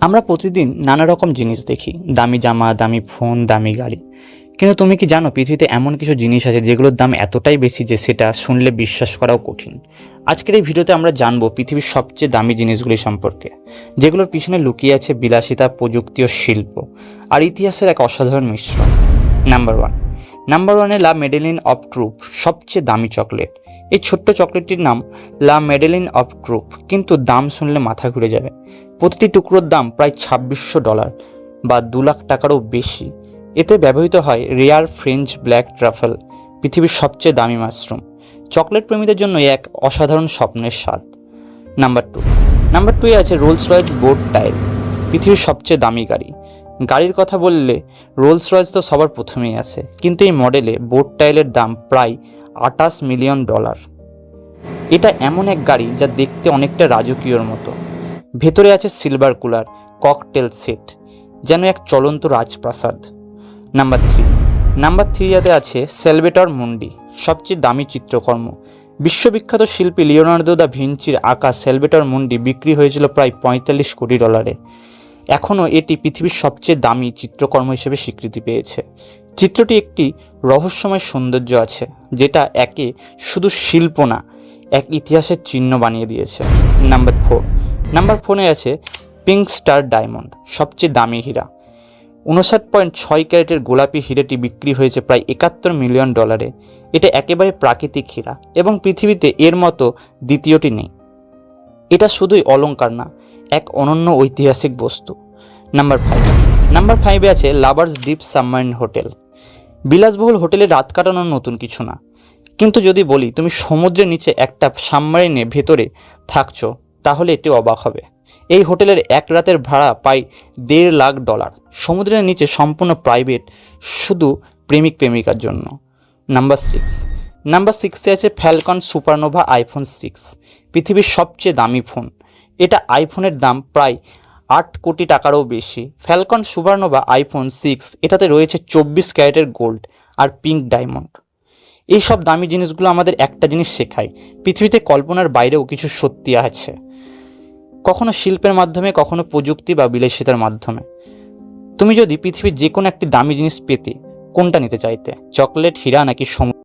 আমরা প্রতিদিন নানা রকম জিনিস দেখি। দামি জামা, দামি ফোন দামি গাড়ি। কিন্তু তুমি কি জানো, পৃথিবীতে এমন কিছু জিনিস আছে যেগুলোর দাম এতটাই বেশি যে সেটা শুনলে বিশ্বাস করাও কঠিন। আজকের এই ভিডিওতে আমরা জানব পৃথিবীর সবচেয়ে দামি জিনিসগুলি সম্পর্কে, যেগুলোর পিছনে লুকিয়ে আছে বিলাসিতা, প্রযুক্তি ও শিল্প, আর ইতিহাসের এক অসাধারণ মিশ্রণ। নাম্বার ওয়ান নাম্বার ওয়ানে লা মেডেলিন অফ ট্রুপ সবচেয়ে দামি চকলেট এই ছোট্ট চকলেটটির নাম লা মেডেলিন অফ ট্রুপ কিন্তু দাম শুনলে মাথা ঘুরে যাবে। প্রতিটি টুকরোর দাম প্রায় ছাব্বিশশো ডলার বা দু লাখ টাকারও বেশি। এতে ব্যবহৃত হয় রেয়ার ফ্রেঞ্চ ব্ল্যাক ট্রাফেল, পৃথিবীর সবচেয়ে দামি মাশরুম। চকলেট প্রেমীদের জন্য এক অসাধারণ স্বপ্নের স্বাদ। Number two. নাম্বার টুয়ে আছে রোলস রয়েস বোর্ড টাইল পৃথিবীর সবচেয়ে দামি গাড়ি। গাড়ির কথা বললে রোলস রয়েস তো সবার প্রথমেই আছে, কিন্তু এই মডেলে বোর্ড টাইলের দাম প্রায় আটাশ মিলিয়ন ডলার। এটা এমন এক গাড়ি যা দেখতে অনেকটা রাজকীয়র মতো। ভেতরে আছে সিলভার কুলার, ককটেল সেট, যেন এক চলন্ত রাজপ্রাসাদ। Number three. নাম্বার থ্রিয়াতে আছে সেলভেটর মুন্ডি, সবচেয়ে দামি চিত্রকর্ম। বিশ্ববিখ্যাত শিল্পী লিওনার্দো দা ভিঞ্চির আঁকা সেলভেটর মুন্ডি বিক্রি হয়েছিল প্রায় পঁয়তাল্লিশ কোটি ডলারে। এখনও এটি পৃথিবীর সবচেয়ে দামি চিত্রকর্ম হিসেবে স্বীকৃতি পেয়েছে। চিত্রটি একটি রহস্যময় সৌন্দর্য আছে, যেটা একে শুধু শিল্প না, এক ইতিহাসের চিহ্ন বানিয়ে দিয়েছে। Number four. নাম্বার ফোনে আছে পিঙ্ক স্টার ডায়মন্ড, সবচেয়ে দামি হীরা। উনষাট পয়েন্ট ছয় ক্যারেটের গোলাপি হীরাটি বিক্রি হয়েছে প্রায় একাত্তর মিলিয়ন ডলারে। এটা একেবারে প্রাকৃতিক হীরা এবং পৃথিবীতে এর মতো দ্বিতীয়টি নেই। এটা শুধুই অলঙ্কার না এক অনন্য ঐতিহাসিক বস্তু। নাম্বার ফাইভ নাম্বার ফাইভে আছে লাভার্স ডিপ সাবমারিন হোটেল বিলাসবহুল হোটেলে রাত কাটানো নতুন কিছু না। কিন্তু যদি বলি তুমি সমুদ্রের নিচে একটা সাবমারিনে ভেতরে থাকছো, তাহলে এটি অবাক হবে। এই হোটেলের এক রাতের ভাড়া প্রায় দেড় লাখ ডলার। সমুদ্রের নিচে সম্পূর্ণ প্রাইভেট শুধু প্রেমিক প্রেমিকার জন্য। নাম্বার সিক্স নাম্বার সিক্সে আছে ফ্যালকন সুপারনোভা আইফোন সিক্স পৃথিবীর সবচেয়ে দামি ফোন এটা আইফোনের দাম প্রায় আট কোটি টাকারও বেশি। ফ্যালকন সুপারনোভা আইফোন সিক্স, এটাতে রয়েছে চব্বিশ ক্যারেটের গোল্ড আর পিঙ্ক ডায়মন্ড। এই সব দামি জিনিসগুলো আমাদের একটা জিনিস শেখায়, পৃথিবীতে কল্পনার বাইরেও কিছু সত্যি আছে। কখনো শিল্পের মাধ্যমে, কখনো প্রযুক্তি বা বিলাসিতার মাধ্যমে। তুমি যদি পৃথিবীর যে কোনো একটি দামি জিনিস পেতে, কোনটা নিতে চাইতে? চকলেট, হীরা নাকি সমুদ্র